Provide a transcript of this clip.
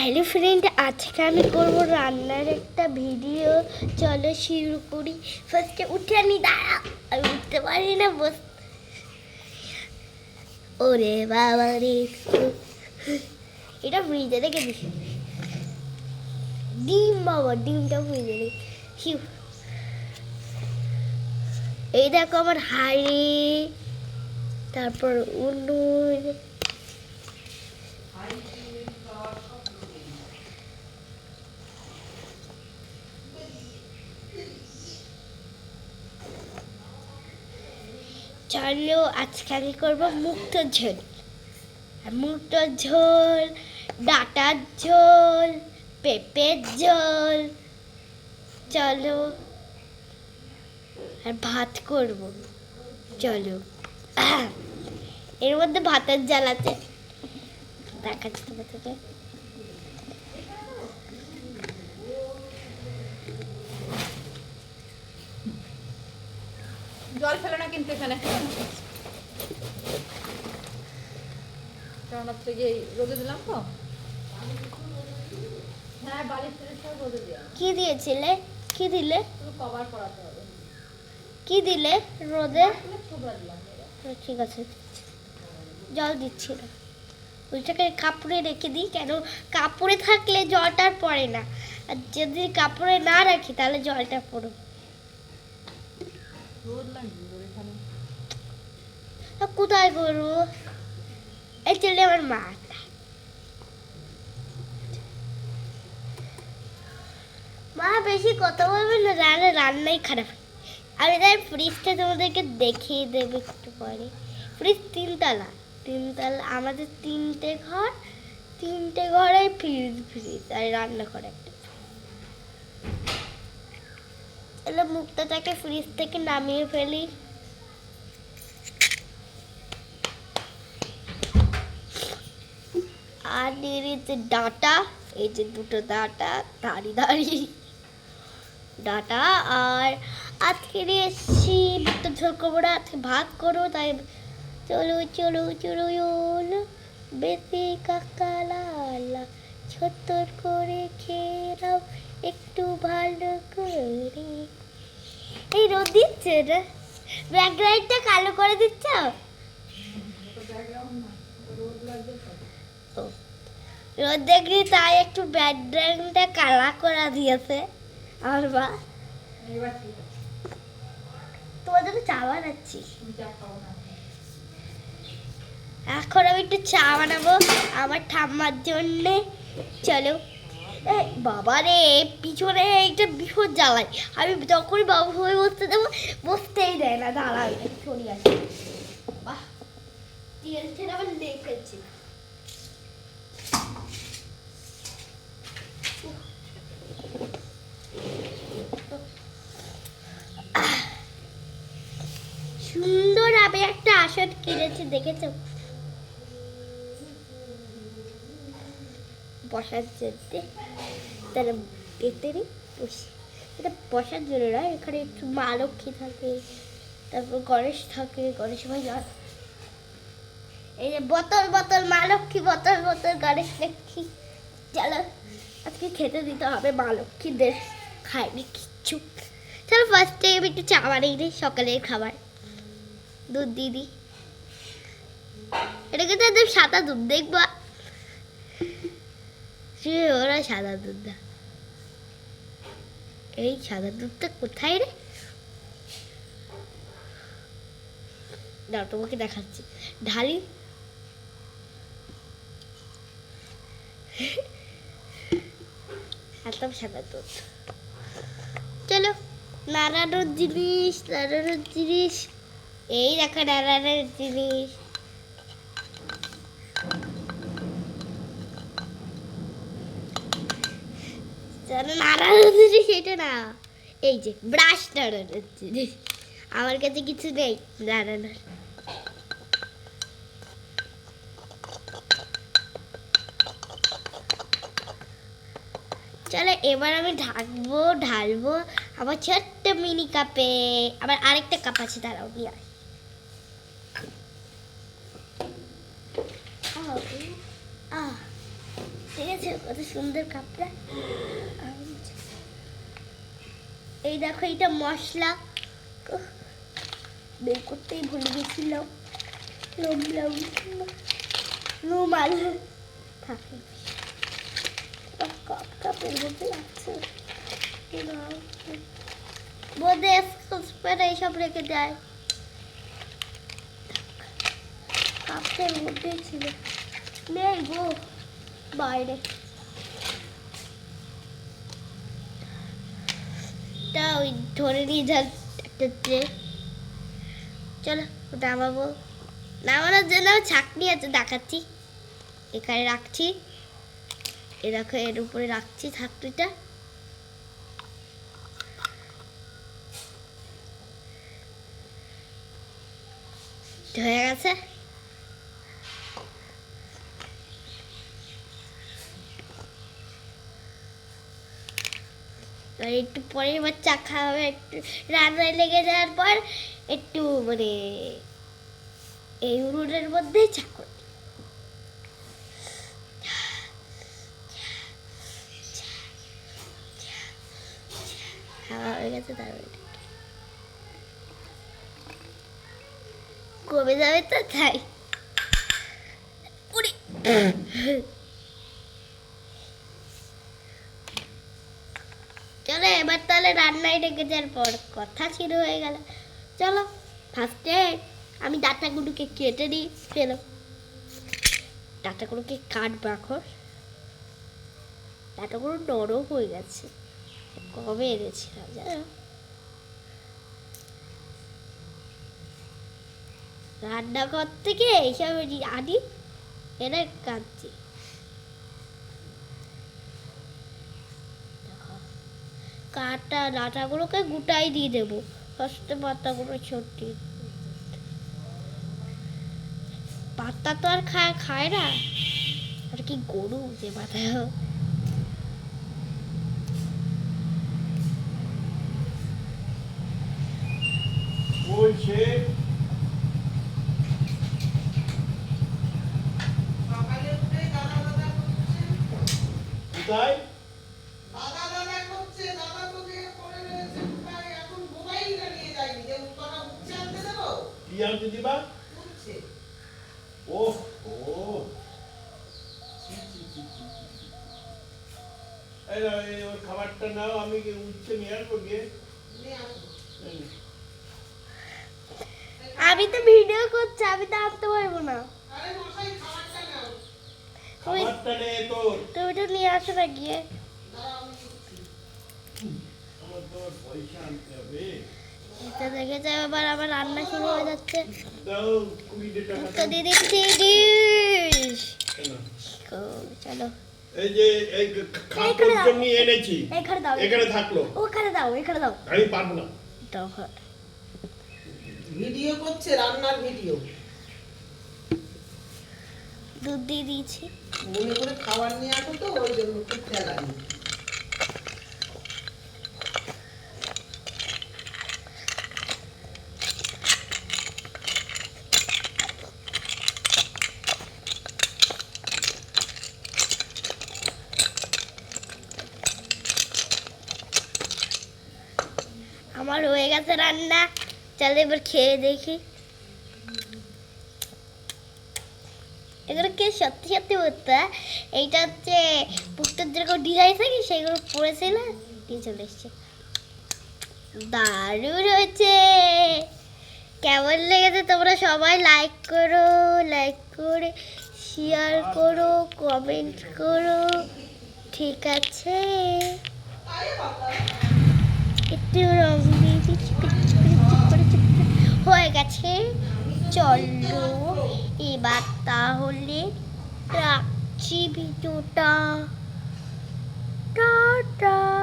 Hello friend, আজকে আমি করব রান্নার একটা ভিডিও। চলো শুরু করি। ফার্স্টে উঠে আমি দাঁড়া, আমি উঠতে পারি না, বস ওরে বাবা রে। এটা ফ্রিজে রেখে দিস। ডিম বাবা, ডিমটা ফ্রিজে রেখে এই দেখো আমার হাড়ি, তারপর উনুন। চলো আজকে আমি করব মুক্ত ঝোল। মুক্ত ঝোল, ডাটার ঝোল, পেঁপের ঝোল। চলো। আর ভাত করব। চলো। এর মধ্যে ভাতের আছে। দেখাচ্ছি তোমাদেরকে। জল ফেলো না কিন্তু এখানে। কারণ হচ্ছে গিয়ে রোদে দিলাম তো। হ্যাঁ বালিশ সব রোদে দিলাম কি দিয়েছিলে? কি দিলে? কভার করাতে হবে। কি দিলে রোদে? ঠিক আছে। জল দিচ্ছি না। ওইটাকে কাপড়ে রেখে দিই কেন কাপড়ে থাকলে জলটা আর পড়ে না। আর যদি কাপড়ে না রাখি তাহলে জলটা পড়ে রোদ লাগবে রোদ এখানে আর কোথায় করব এই চলে আমার মা। মা বেশি কথা বলবে না রান্না রান্নাই খারাপ। আমি তাই ফ্রিজটা তোমাদেরকে দেখিয়ে দেবো একটু পরে। ফ্রিজ তিনতলা। তিনতলা আমাদের তিনটে ঘর, তিনটে ঘরে ফ্রিজ ফ্রিজ আর রান্নাঘর একটা। তাহলে মুক্তাটাকে ফ্রিজ থেকে নামিয়ে ফেলি। আর নিয়ে নিচ্ছে ডাটা, এই যে দুটো ডাটা, দাঁড়ি দাঁড়ি, ডাটা। আর আজকে নিয়ে এসছি ঝোল করব না, আজকে ভাত করব, তাই চলো চলো চলো বেশি কাকা লাল, ছোট্ট করে খেয়ে একটু ভালো করে। এই রোদ দিচ্ছে না ব্যাকগ্রাউন্ডটা কালো করে দিচ্ছ? রোদ দেখলি তাই একটু ব্যাকগ্রাউন্ডটা কালা করে দিয়েছে আমার তোমার জন্য চা বানাচ্ছি। এখন আমি একটু চা বানাবো, আমার ঠাম্মার জন্যে। চলো। বাবা রে, পিছনে এইটা ভীষণ জ্বালাই। আমি যখনই বাবু হয়ে বসতে দেবো, বসতেই দেয় না দাঁড়াবে সরিয়ে আসে। সুন্দর আমি একটা আসন কিনেছি দেখেছ? বসার জন্য তারা ভেতরে বসে। এটা বসার জন্য না, এখানে একটু মা লক্ষ্মী থাকে, তারপর গণেশ থাকে, গণেশ ভাইয়া এই যে বোতল বোতল, মা লক্ষ্মী, বোতল বোতল, গণেশ লক্ষ্মী চলো আজকে খেতে দিতে হবে মা লক্ষ্মীদের খায়নি কিচ্ছু। চলো ফার্স্টে আমি একটু চা বানিয়ে দিই, সকালের খাবার। দুধ দিয়ে দিই। এটা কিন্তু একদম সাদা দুধ, দেখবা? সে ওরা সাদা এই সাদা দুধটা কোথায় রে? দাও, তোমাকে দেখাচ্ছি। ঢালি। একদম সাদা দুধ। চলো, নাড়ানোর জিনিস নাড়ানোর জিনিস। এই দেখো, নাড়ানোর জিনিস। জিনিস এটা না। এই যে ব্রাশ আমার কাছে কিছু নেই নাড়ানোর চলো এবার আমি ঢাকবো ঢালবো আমার ছোট্ট মিনি কাপে আবার আরেকটা কাপ আছে দাঁড়াও নিয়ে। আহ, কত সুন্দর এই দেখো মশলা। বের করতেই ভুলে গেছিলাম। লম লম রুমাল। থাকে বোধে এইসব রেখে দেয়। কাপের মধ্যেই ছিল। নেই গো, বাইরে। তা ওই ধরে নিয়ে যান একটা ট্রে। চলো, নামাবো। নামানোর জন্য ছাকনি আছে, দেখাচ্ছি। এখানে রাখছি। এ দেখো, এর উপরে রাখছি ছাকনিটা। হয়ে গেছে। একটু পরে এবার চা খাওয়া হবে, একটু রান্নায় লেগে যাওয়ার পর একটু মানে এই উনুনের মধ্যে চা করে হয়ে গেছে তারপরে কমে যাবে তো তাই। তাহলে রান্নায় ডেকে যাওয়ার পর কথা শুরু হয়ে গেল। চলো ফার্স্টে আমি ডাটাগুলোকে কেটে নিই ফেলো ডাটাগুলোকে কাটবো এখন ডাটাগুলো নরম হয়ে গেছে। কবে এনেছিলাম জানো? রান্নাঘর থেকে এইসব আনি, এনে কাটছি। কাটা ডাটাগুলোকে গুটাই দিয়ে দেবো। ফার্স্টে পাতাগুলো ছড়িয়ে পাতা তো আর খায় খায় না। আর কি গরু যে পাতা। বলছে কোথায়? কি আনতে দিবা ও। ওর খাবারটা নাও আমি উঠছে নিয়ে আসব গিয়ে। আমি তো ভিডিও করছি আমি তো আনতে পারব না। খাবারটা তোর। তুমি তো নিয়ে আসো না গিয়ে। আমার পয়সা আনতে হবে। এটা দেখে যাও আবার আমার রান্না শুরু হয়ে যাচ্ছে। দাও কুড়িটা টাকা তো দিয়ে দিচ্ছি ডিশ। চলো। এই যে এই খাবার জন্য এনেছি। এখানে দাও। এখানে থাকল। ওখানে দাও এখানে দাও। আমি পারব না। দাও ভিডিও করছে রান্নার ভিডিও। দুধ দিয়ে দিয়েছি। মনে করে খাবার নিয়ে আসো তো ওই জন্য খুব খেলাই আমার হয়ে গেছে রান্না চলো এবার খেয়ে দেখি এগুলো কে সত্যি সত্যি বলতে। এইটা হচ্ছে পুস্তক যেরকম ডিজাইন থাকে সেগুলো পড়েছিল দিয়ে চলে এসছে দারুণ হয়েছে কেমন লেগেছে তোমরা সবাই লাইক করো লাইক করে শেয়ার করো কমেন্ট করো ঠিক আছে একটু হয়ে গেছে। চলো এবার তাহলে রাখছি ভিডিওটা। টাটা।